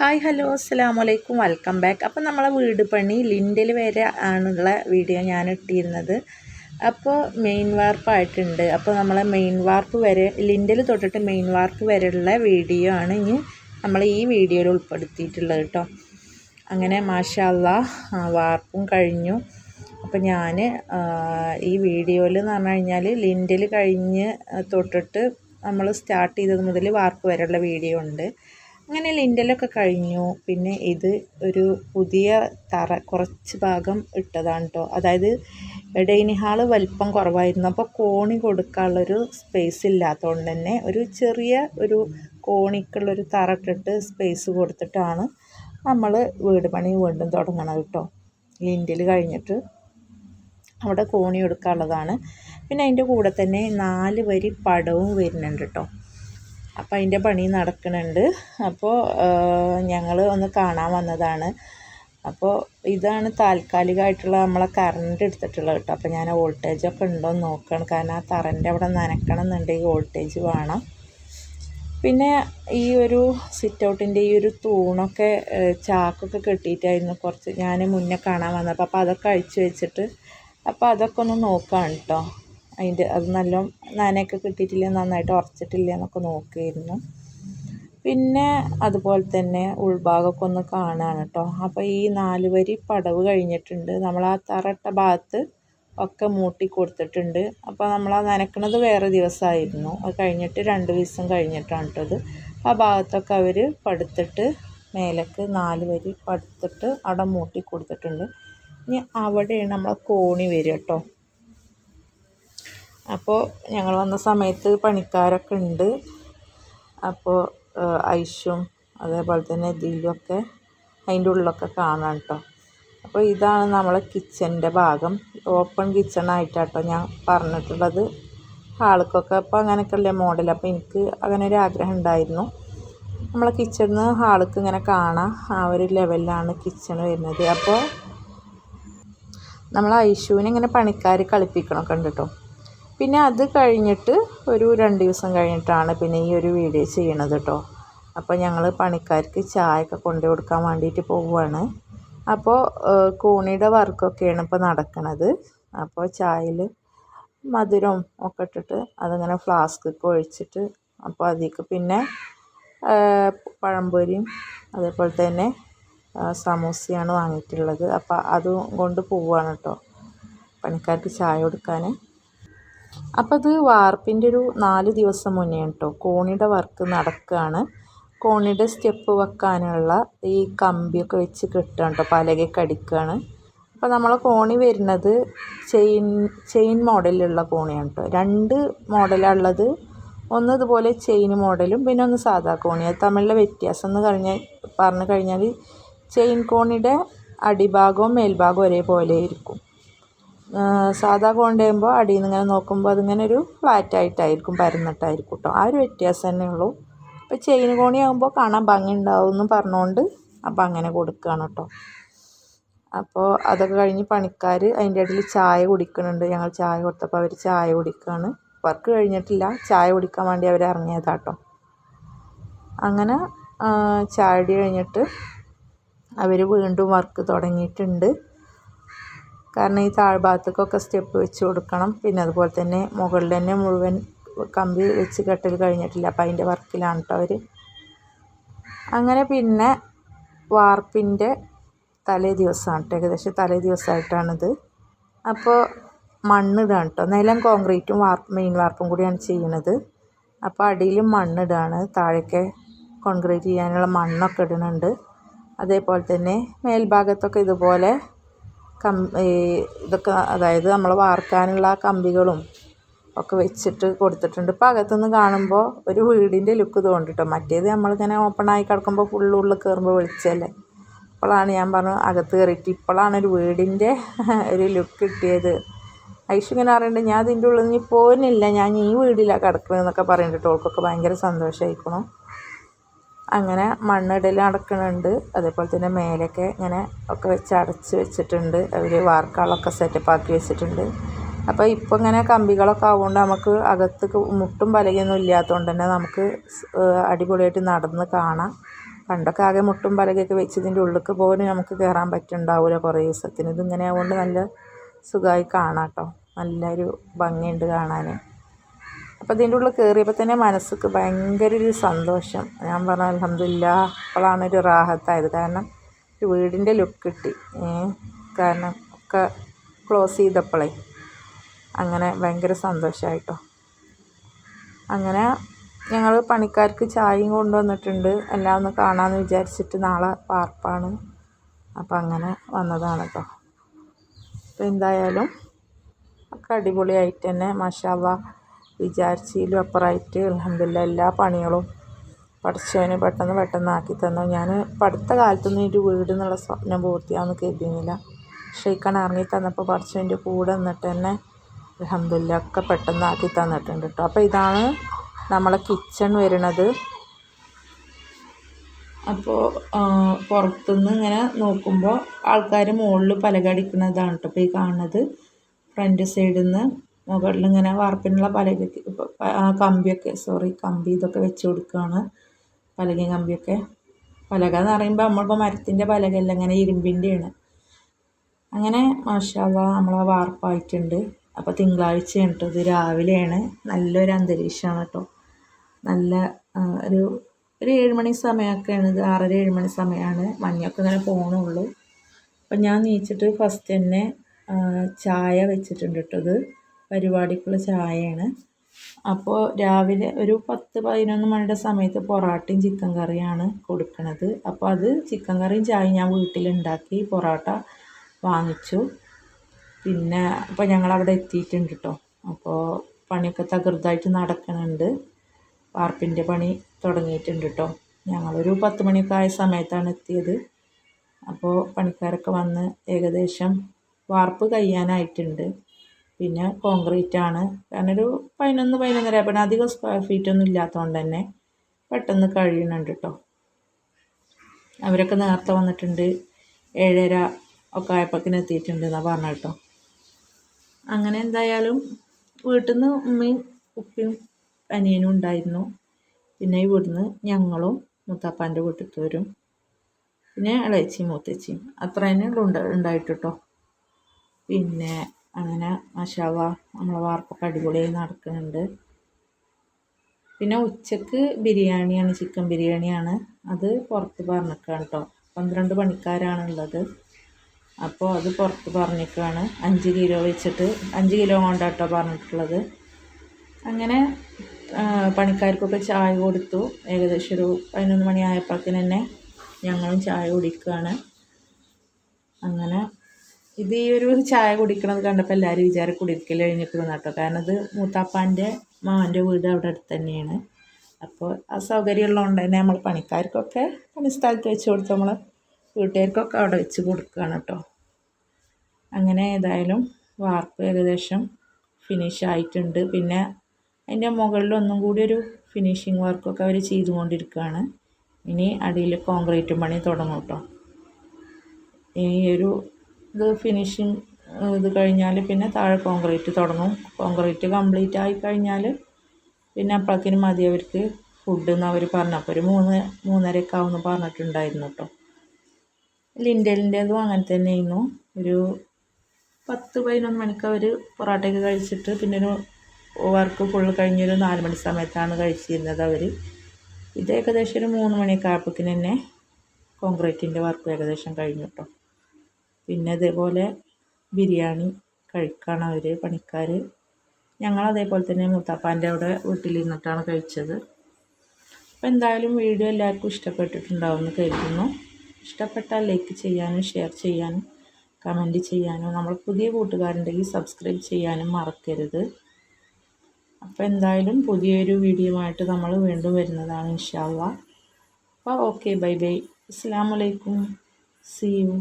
Hi hello അസ്സാം വലൈക്കും welcome back. അപ്പോൾ നമ്മളെ വീട് പണി ലിൻഡിൽ വരെ ആണുള്ള വീഡിയോ ഞാൻ ഇട്ടിരുന്നത്. അപ്പോൾ മെയിൻ വാർപ്പായിട്ടുണ്ട്. അപ്പോൾ നമ്മളെ മെയിൻ വാർപ്പ് വരെ ലിൻഡിൽ തൊട്ടിട്ട് മെയിൻ വാർപ്പ് വരെയുള്ള വീഡിയോ ആണ് ഇനി നമ്മൾ ഈ വീഡിയോയിൽ ഉൾപ്പെടുത്തിയിട്ടുള്ളത് കേട്ടോ. അങ്ങനെ മാഷല്ല വാർപ്പും കഴിഞ്ഞു. അപ്പോൾ ഞാൻ ഈ വീഡിയോയിൽ എന്ന് പറഞ്ഞു കഴിഞ്ഞാൽ ലിൻഡിൽ കഴിഞ്ഞ് തൊട്ടിട്ട് നമ്മൾ സ്റ്റാർട്ട് ചെയ്തത് മുതൽ വാർപ്പ് വരെയുള്ള വീഡിയോ ഉണ്ട്. അങ്ങനെ ലിൻഡലൊക്കെ കഴിഞ്ഞു. പിന്നെ ഇത് ഒരു പുതിയ തറ കുറച്ച് ഭാഗം ഇട്ടതാണ് കേട്ടോ അതായത് ഡൈനിങ് ഹാൾ വലിപ്പം കുറവായിരുന്നു. അപ്പോൾ കോണി കൊടുക്കാനുള്ളൊരു സ്പേസ് ഇല്ലാത്തതുകൊണ്ട് തന്നെ ഒരു ചെറിയ ഒരു കോണിക്കുള്ളൊരു തറ ഇട്ടിട്ട് സ്പേസ് കൊടുത്തിട്ടാണ് നമ്മൾ വീട് പണി വീണ്ടും തുടങ്ങണത് കേട്ടോ ലിൻഡിൽ കഴിഞ്ഞിട്ട് അവിടെ കോണി കൊടുക്കാനുള്ളതാണ്. പിന്നെ അതിന്റെ കൂടെ തന്നെ നാല് വരി പടവും വരുന്നുണ്ട് കേട്ടോ അപ്പോൾ അതിന്റെ പണി നടക്കുന്നുണ്ട്. അപ്പോൾ ഞങ്ങൾ ഒന്ന് കാണാൻ വന്നതാണ്. അപ്പോൾ ഇതാണ് താൽക്കാലികമായിട്ടുള്ള നമ്മളെ കറണ്ട് എടുത്തിട്ടുള്ളത് കേട്ടോ. അപ്പോൾ ഞാൻ വോൾട്ടേജ് ഒക്കെ ഉണ്ടോ എന്ന് നോക്കണം. കാരണം ആ തറന്റെ അവിടെ നനക്കണം എന്നുണ്ടെങ്കിൽ വോൾട്ടേജ് വേണം. പിന്നെ ഈ ഒരു സിറ്റ് ഔട്ടിന്റെ ഈ ഒരു തൂണൊക്കെ ചാക്കൊക്കെ കെട്ടിയിട്ടായിരുന്നു കുറച്ച് ഞാൻ മുന്നേ കാണാൻ വന്നപ്പോൾ അപ്പോൾ അതൊക്കെ അഴിച്ചു വെച്ചിട്ട് അപ്പോൾ അതൊക്കെ ഒന്ന് നോക്കാം കേട്ടോ. അതിന്റെ അത് നല്ല നനയൊക്കെ കിട്ടിയിട്ടില്ല നന്നായിട്ട് ഉറച്ചിട്ടില്ല എന്നൊക്കെ നോക്കിയിരുന്നു പിന്നെ അതുപോലെ തന്നെ ഉൾഭാഗമൊക്കെ ഒന്ന് കാണുകയാണ് കേട്ടോ. അപ്പോൾ ഈ നാല് വരി പടവ് കഴിഞ്ഞിട്ടുണ്ട്. നമ്മൾ ആ തറട്ട ഭാഗത്ത് ഒക്കെ മൂട്ടി കൊടുത്തിട്ടുണ്ട്. അപ്പോൾ നമ്മൾ ആ നനക്കണത് വേറെ ദിവസമായിരുന്നു. അത് കഴിഞ്ഞിട്ട് രണ്ട് ദിവസം കഴിഞ്ഞിട്ടാണ് കേട്ടത് ആ ഭാഗത്തൊക്കെ അവർ പടുത്തിട്ട് മേലേക്ക് നാല് വരി പടുത്തിട്ട് അവിടെ മൂട്ടി കൊടുത്തിട്ടുണ്ട്. ഇനി അവിടെയാണ് നമ്മളെ കോണി വരിക കേട്ടോ. അപ്പോൾ ഞങ്ങൾ വന്ന സമയത്ത് പണിക്കാരൊക്കെ ഉണ്ട്. അപ്പോൾ ഐഷും അതേപോലെ തന്നെ ദിലുമൊക്കെ അതിന്റെ ഉള്ളിലൊക്കെ കാണാം കേട്ടോ അപ്പോൾ ഇതാണ് നമ്മളെ കിച്ചന്റെ ഭാഗം. ഓപ്പൺ കിച്ചൺ ആയിട്ടാട്ടോ ഞാൻ പറഞ്ഞിട്ടുള്ളത്. ഹാൾക്കൊക്കെ അപ്പോൾ അങ്ങനെയൊക്കെയല്ലേ മോഡൽ അപ്പോൾ എനിക്ക് അങ്ങനെ ഒരു ആഗ്രഹം ഉണ്ടായിരുന്നു. നമ്മളെ കിച്ചണിൽ ഹാൾക്ക് ഇങ്ങനെ കാണാം. ആ ഒരു ലെവലിലാണ് കിച്ചൺ വരുന്നത്. അപ്പോൾ നമ്മൾ ഐഷുവിനെ ഇങ്ങനെ പണിക്കാർ കളിപ്പിക്കണമൊക്കെ ഉണ്ട് കേട്ടോ പിന്നെ അത് കഴിഞ്ഞിട്ട് ഒരു രണ്ട് ദിവസം കഴിഞ്ഞിട്ടാണ് പിന്നെ ഈ ഒരു വീഡിയോ ചെയ്യണത് കേട്ടോ അപ്പോൾ ഞങ്ങൾ പണിക്കാർക്ക് ചായയൊക്കെ കൊണ്ടു കൊടുക്കാൻ വേണ്ടിയിട്ട് പോവുകയാണ് അപ്പോൾ കൂണിയുടെ വർക്കൊക്കെയാണ് ഇപ്പോൾ നടക്കുന്നത് അപ്പോൾ ചായയിൽ മധുരം ഒക്കെ ഇട്ടിട്ട് അതിങ്ങനെ ഫ്ലാസ്ക്കൊക്കെ ഒഴിച്ചിട്ട് അപ്പോൾ അതിലേക്ക് പിന്നെ പഴംപൊരിയും അതേപോലെ തന്നെ സമൂസയാണ് വാങ്ങിയിട്ടുള്ളത്. അപ്പോൾ അതും കൊണ്ട് പോവുകയാണ് കേട്ടോ പണിക്കാർക്ക് ചായ കൊടുക്കാൻ അപ്പോൾ അത് വാർപ്പിന്റെ ഒരു നാല് ദിവസം മുന്നേ കേട്ടോ കോണിയുടെ വർക്ക് നടക്കുകയാണ് കോണിയുടെ സ്റ്റെപ്പ് വെക്കാനുള്ള ഈ കമ്പിയൊക്കെ വെച്ച് കെട്ടുകയാണ് കേട്ടോ പലകയൊക്കെ അടിക്കുകയാണ് അപ്പോൾ നമ്മളെ കോണി വരുന്നത് ചെയിൻ ചെയിൻ മോഡലിലുള്ള കോണിയാണ് കേട്ടോ രണ്ട് മോഡലുള്ളത് ഒന്ന് ഇതുപോലെ ചെയിൻ മോഡലും പിന്നെ ഒന്ന് സാധാ കോണി. അത് തമ്മിലുള്ള വ്യത്യാസം എന്ന് കഴിഞ്ഞാൽ പറഞ്ഞു കഴിഞ്ഞാൽ ചെയിൻ കോണിയുടെ അടിഭാഗവും മേൽഭാഗവും ഒരേപോലെ ഇരിക്കും സാധാ കോണ്ട ചെയ്യുമ്പോൾ അടിയിൽ നിന്ന് ഇങ്ങനെ നോക്കുമ്പോൾ അതിങ്ങനെ ഒരു ഫ്ലാറ്റായിട്ടായിരിക്കും പരന്നിട്ടായിരിക്കും കേട്ടോ. ആ ഒരു വ്യത്യാസം തന്നെ ഉള്ളൂ. അപ്പോൾ ചെയിൻ കോണി ആകുമ്പോൾ കാണാൻ ഭംഗി ഉണ്ടാവും എന്ന് പറഞ്ഞുകൊണ്ട് അപ്പോൾ അങ്ങനെ കൊടുക്കുകയാണ് കേട്ടോ. അപ്പോൾ അതൊക്കെ കഴിഞ്ഞ് പണിക്കാർ അതിന്റെ ഇടയിൽ ചായ കുടിക്കുന്നുണ്ട്. ഞങ്ങൾ ചായ കൊടുത്തപ്പോൾ അവർ ചായ കുടിക്കുകയാണ്. വർക്ക് കഴിഞ്ഞിട്ടില്ല. ചായ കുടിക്കാൻ വേണ്ടി അവർ ഇറങ്ങിയതാട്ടോ അങ്ങനെ ചായ കഴിഞ്ഞിട്ട് അവർ വീണ്ടും വർക്ക് തുടങ്ങിയിട്ടുണ്ട്. കാരണം ഈ താഴ്ഭാഗത്തേക്കൊക്കെ സ്റ്റെപ്പ് വെച്ച് കൊടുക്കണം. പിന്നെ അതുപോലെ തന്നെ മുകളിൽ തന്നെ മുഴുവൻ കമ്പി വെച്ച് കെട്ടൽ കഴിഞ്ഞിട്ടില്ല. അപ്പം അതിന്റെ വർക്കിലാണ് കേട്ടോ അവർ അങ്ങനെ പിന്നെ വാർപ്പിന്റെ തലേ ദിവസമാണ് കേട്ടോ ഏകദേശം തലേ ദിവസമായിട്ടാണിത്. അപ്പോൾ മണ്ണിടാണ് കേട്ടോ നിലം കോൺക്രീറ്റും വാർപ്പ് മെയിൻ വാർപ്പും കൂടിയാണ് ചെയ്യണത് അപ്പോൾ അടിയിലും മണ്ണിടാണ്. താഴേക്ക് കോൺക്രീറ്റ് ചെയ്യാനുള്ള മണ്ണൊക്കെ ഇടുന്നുണ്ട്. അതേപോലെ തന്നെ മേൽഭാഗത്തൊക്കെ ഇതുപോലെ ഇതൊക്കെ അതായത് നമ്മൾ വാർക്കാനുള്ള കമ്പികളും ഒക്കെ വെച്ചിട്ട് കൊടുത്തിട്ടുണ്ട്. ഇപ്പോൾ അകത്തുനിന്ന് കാണുമ്പോൾ ഒരു വീടിന്റെ ലുക്ക് തോന്നും കേട്ടോ മറ്റേത് നമ്മളിങ്ങനെ ഓപ്പണായി കിടക്കുമ്പോൾ ഫുള്ള് ഉള്ളിൽ കയറുമ്പോൾ വെളിച്ചല്ലേ? അപ്പോഴാണ് ഞാൻ പറഞ്ഞത് അകത്ത് കയറിയിട്ട് ഇപ്പോഴാണ് ഒരു വീടിന്റെ ഒരു ലുക്ക് കിട്ടിയത്. ഐഷു ഇങ്ങനെ പറയുന്നുണ്ട് ഞാൻ അതിന്റെ ഉള്ളിൽ നിന്ന് പോകുന്നില്ല ഞാൻ ഈ വീടിലാണ് കിടക്കുന്നതെന്നൊക്കെ പറയുന്നുണ്ട് ഓൾക്കൊക്കെ ഭയങ്കര സന്തോഷമായിരിക്കണം അങ്ങനെ മണ്ണിടൽ നടക്കുന്നുണ്ട് അതേപോലെ തന്നെ മേലെയൊക്കെ ഇങ്ങനെ ഒക്കെ വെച്ച് അടച്ച് വെച്ചിട്ടുണ്ട്. അവർ വാർക്കാളൊക്കെ സെറ്റപ്പാക്കി വെച്ചിട്ടുണ്ട്. അപ്പോൾ ഇപ്പോൾ ഇങ്ങനെ കമ്പികളൊക്കെ ആവുകൊണ്ട് നമുക്ക് അകത്ത് മുട്ടും പലകയൊന്നും ഇല്ലാത്തതുകൊണ്ട് തന്നെ നമുക്ക് അടിപൊളിയായിട്ട് നടന്ന് കാണാം. പണ്ടൊക്കെ ആകെ മുട്ടും പലകയൊക്കെ വെച്ച് ഇതിന്റെ ഉള്ളിലേക്ക് പോലും നമുക്ക് കയറാൻ പറ്റുന്നുണ്ടാവില്ല കുറേ ദിവസത്തിന്. ഇതിങ്ങനെ ആയതുകൊണ്ട് നല്ല സുഖമായി കാണാം കേട്ടോ നല്ലൊരു ഭംഗിയുണ്ട് കാണാൻ അപ്പോൾ ഇതിന്റെ ഉള്ളിൽ കയറിയപ്പോൾ തന്നെ മനസ്സിക്ക് ഭയങ്കര ഒരു സന്തോഷം. ഞാൻ പറഞ്ഞ അലഹമില്ല അപ്പോഴാണ് ഒരു റാഹത്തായത്. കാരണം ഒരു വീടിന്റെ ലുക്ക് കിട്ടി. കാരണം ഒക്കെ ക്ലോസ് ചെയ്തപ്പോഴേ അങ്ങനെ ഭയങ്കര സന്തോഷമായിട്ടോ അങ്ങനെ ഞങ്ങൾ പണിക്കാർക്ക് ചായയും കൊണ്ടുവന്നിട്ടുണ്ട്. എല്ലാം ഒന്ന് കാണാമെന്ന് വിചാരിച്ചിട്ട് നാളെ പാർപ്പാണ് അപ്പം അങ്ങനെ വന്നതാണ് കേട്ടോ. അപ്പോൾ എന്തായാലും ഒക്കെ അടിപൊളിയായിട്ട് തന്നെ മഷാവ വിചാരിച്ചതിലും അപ്പുറമായിട്ട് അലഹമില്ല എല്ലാ പണികളും പഠിച്ചവന് പെട്ടെന്ന് പെട്ടെന്ന് ആക്കി തന്നു. ഞാൻ പഠിത്ത കാലത്തൊന്നും ഒരു വീട് എന്നുള്ള സ്വപ്നം പൂർത്തിയാവുമെന്ന് കരുതിയിരുന്നില്ല. പക്ഷേ ഇക്കണ ഇറങ്ങി തന്നപ്പോൾ പഠിച്ചവന്റെ കൂടെ നിന്നിട്ട് തന്നെ അലഹമില്ല ഒക്കെ പെട്ടെന്ന് ആക്കി തന്നിട്ടുണ്ട് കേട്ടോ അപ്പോൾ ഇതാണ് നമ്മളെ കിച്ചൺ വരുന്നത്. അപ്പോൾ പുറത്തുനിന്ന് ഇങ്ങനെ നോക്കുമ്പോൾ ആൾക്കാർ മുകളിൽ പലകടിക്കുന്നതാണ് കേട്ടോ ഇപ്പോൾ ഈ കാണുന്നത് ഫ്രണ്ട് സൈഡിൽ നിന്ന് മുകളിൽ ഇങ്ങനെ വാർപ്പിനുള്ള പലക കമ്പിയൊക്കെ സോറി കമ്പി ഇതൊക്കെ വെച്ച് കൊടുക്കുകയാണ് പലകയും കമ്പിയൊക്കെ. പലക എന്ന് പറയുമ്പോൾ നമ്മളിപ്പോൾ മരത്തിന്റെ പലകയല്ല ഇങ്ങനെ ഇരുമ്പിന്റെയാണ് അങ്ങനെ മാഷാള്ള നമ്മളെ വാർപ്പായിട്ടുണ്ട്. അപ്പോൾ തിങ്കളാഴ്ചയാണ് കേട്ടോ ഇത് രാവിലെയാണ്. നല്ലൊരു അന്തരീക്ഷമാണ് കേട്ടോ നല്ല ഒരു ഒരു ഏഴ് മണി സമയമൊക്കെയാണ് ഇത് ആറര ഏഴ് മണി സമയമാണ് മഞ്ഞൊക്കെ ഇങ്ങനെ പോകണുള്ളൂ അപ്പം ഞാൻ നീച്ചിട്ട് ഫസ്റ്റ് തന്നെ ചായ വെച്ചിട്ടുണ്ട് കേട്ടോ ഇത്. പരിപാടിക്കുള്ള ചായയാണ്. അപ്പോൾ രാവിലെ ഒരു പത്ത് പതിനൊന്ന് മണിയുടെ സമയത്ത് പൊറാട്ടയും ചിക്കൻ കറിയാണ് കൊടുക്കുന്നത് അപ്പോൾ അത് ചിക്കൻ കറിയും ചായയും ഞാൻ വീട്ടിലുണ്ടാക്കി പൊറാട്ട വാങ്ങിച്ചു. പിന്നെ ഇപ്പോൾ ഞങ്ങളവിടെ എത്തിയിട്ടുണ്ട് കേട്ടോ അപ്പോൾ പണിയൊക്കെ തകൃതായിട്ട് നടക്കുന്നുണ്ട് വാർപ്പിന്റെ പണി തുടങ്ങിയിട്ടുണ്ട് കേട്ടോ ഞങ്ങളൊരു പത്ത് മണിയൊക്കെ ആയ സമയത്താണ് എത്തിയത്. അപ്പോൾ പണിക്കാരൊക്കെ വന്ന് ഏകദേശം വാർപ്പ് കഴിയാനായിട്ടുണ്ട്. പിന്നെ കോൺക്രീറ്റ് ആണ് കാരണം ഒരു പതിനൊന്ന് പതിനൊന്നര പിന്നെ അധികം സ്ക്വയർ ഫീറ്റ് ഒന്നും ഇല്ലാത്തതുകൊണ്ട് തന്നെ പെട്ടെന്ന് കഴിയുന്നുണ്ട് കേട്ടോ അവരൊക്കെ നേരത്തെ വന്നിട്ടുണ്ട്. ഏഴര ഒക്കെ ആയപ്പോഴേക്കിന് എത്തിയിട്ടുണ്ട് എന്നാണ് പറഞ്ഞ കേട്ടോ അങ്ങനെ എന്തായാലും വീട്ടിൽ നിന്ന് ഉമ്മയും ഉപ്പയും അനിയനും ഉണ്ടായിരുന്നു. പിന്നെ ഇവിടുന്ന് ഞങ്ങളും മുത്തപ്പാന്റെ വീട്ടിലത്തവരും പിന്നെ ഇളയച്ചിയും മൂത്തച്ചിയും. അത്ര തന്നെ ഉണ്ട് പിന്നെ അങ്ങനെ മഷാവ നമ്മളെ വാർപ്പൊക്കെ അടിപൊളിയായി നടക്കുന്നുണ്ട്. പിന്നെ ഉച്ചയ്ക്ക് ബിരിയാണിയാണ് ചിക്കൻ ബിരിയാണിയാണ്. അത് പുറത്ത് പറഞ്ഞിക്കാണ് കേട്ടോ പന്ത്രണ്ട് പണിക്കാരാണുള്ളത് അപ്പോൾ അത് പുറത്ത് പറഞ്ഞിക്കാണ്. അഞ്ച് കിലോ വെച്ചിട്ട് അഞ്ച് കിലോ കൊണ്ടാണ് കേട്ടോ പറഞ്ഞിട്ടുള്ളത്. അങ്ങനെ പണിക്കാർക്കൊക്കെ ചായ കൊടുത്തു. ഏകദേശം ഒരു പതിനൊന്ന് മണിയായപ്പോഴത്തേന് തന്നെ ഞങ്ങളും ചായ കുടിക്കുകയാണ്. അങ്ങനെ ഇത് ഈ ഒരു ചായ കുടിക്കണത് കണ്ടപ്പോൾ എല്ലാവരും വിചാരം കുടിക്കൽ കഴിഞ്ഞിരിക്കുന്നു കേട്ടോ. കാരണം ഇത് മൂത്താപ്പാന്റെ മാവന്റെ വീട് അവിടെ അടുത്ത് തന്നെയാണ്. അപ്പോൾ ആ സൗകര്യമുള്ളതുകൊണ്ട് തന്നെ നമ്മൾ പണിക്കാർക്കൊക്കെ പണി സ്ഥലത്ത് വെച്ച് കൊടുത്ത് നമ്മൾ വീട്ടുകാർക്കൊക്കെ അവിടെ വെച്ച് കൊടുക്കുകയാണ് കേട്ടോ. അങ്ങനെ ഏതായാലും വാർപ്പ് ഏകദേശം ഫിനിഷ് ആയിട്ടുണ്ട്. പിന്നെ അതിന്റെ മുകളിൽ ഒന്നും കൂടി ഒരു ഫിനിഷിങ് വർക്കൊക്കെ അവർ ചെയ്തുകൊണ്ടിരിക്കുകയാണ്. ഇനി അടിയിൽ കോൺക്രീറ്റ് പണി തുടങ്ങും കേട്ടോ. ഈ ഒരു ഇത് ഫിനിഷിങ് ഇത് കഴിഞ്ഞാൽ പിന്നെ താഴെ കോൺക്രീറ്റ് തുടങ്ങും. കോൺക്രീറ്റ് കംപ്ലീറ്റ് ആയി കഴിഞ്ഞാൽ പിന്നെ അപ്പോഴേക്കിനും മതി അവർക്ക് ഫുഡ് എന്ന് അവർ പറഞ്ഞപ്പോൾ ഒരു മൂന്ന് മൂന്നരയൊക്കെ ആവുമെന്ന് പറഞ്ഞിട്ടുണ്ടായിരുന്നു കേട്ടോ ലിൻഡലിന്റെതും അങ്ങനെ തന്നെയായിരുന്നു. ഒരു പത്ത് പതിനൊന്ന് മണിക്ക് അവർ പൊറോട്ടയൊക്കെ കഴിച്ചിട്ട് പിന്നെ ഒരു വർക്ക് ഫുൾ കഴിഞ്ഞൊരു നാല് മണി സമയത്താണ് കഴിച്ചിരുന്നത് അവർ ഇത് ഏകദേശം ഒരു മൂന്ന് മണിയൊക്കെ ആയപ്പോഴേക്കിന് തന്നെ കോൺക്രീറ്റിന്റെ വർക്ക് ഏകദേശം കഴിഞ്ഞു കേട്ടോ പിന്നെ ഇതേപോലെ ബിരിയാണി കഴിക്കുകയാണ് അവർ പണിക്കാർ ഞങ്ങൾ അതേപോലെ തന്നെ മുത്താപ്പാന്റെ അവിടെ വീട്ടിലിരുന്നിട്ടാണ് കഴിച്ചത്. അപ്പോൾ എന്തായാലും വീഡിയോ എല്ലാവർക്കും ഇഷ്ടപ്പെട്ടിട്ടുണ്ടാവുമെന്ന് കരുതുന്നു. ഇഷ്ടപ്പെട്ടാൽ ലൈക്ക് ചെയ്യാനും ഷെയർ ചെയ്യാനും കമന്റ് ചെയ്യാനും നമ്മൾ പുതിയ കൂട്ടുകാരുണ്ടെങ്കിൽ സബ്സ്ക്രൈബ് ചെയ്യാനും മറക്കരുത്. അപ്പോൾ എന്തായാലും പുതിയൊരു വീഡിയോ ആയിട്ട് നമ്മൾ വീണ്ടും വരുന്നതാണ് ഇൻഷാല്ല അപ്പോൾ ഓക്കെ ബൈ ബൈ. അസ്സാം വലൈക്കും സി യു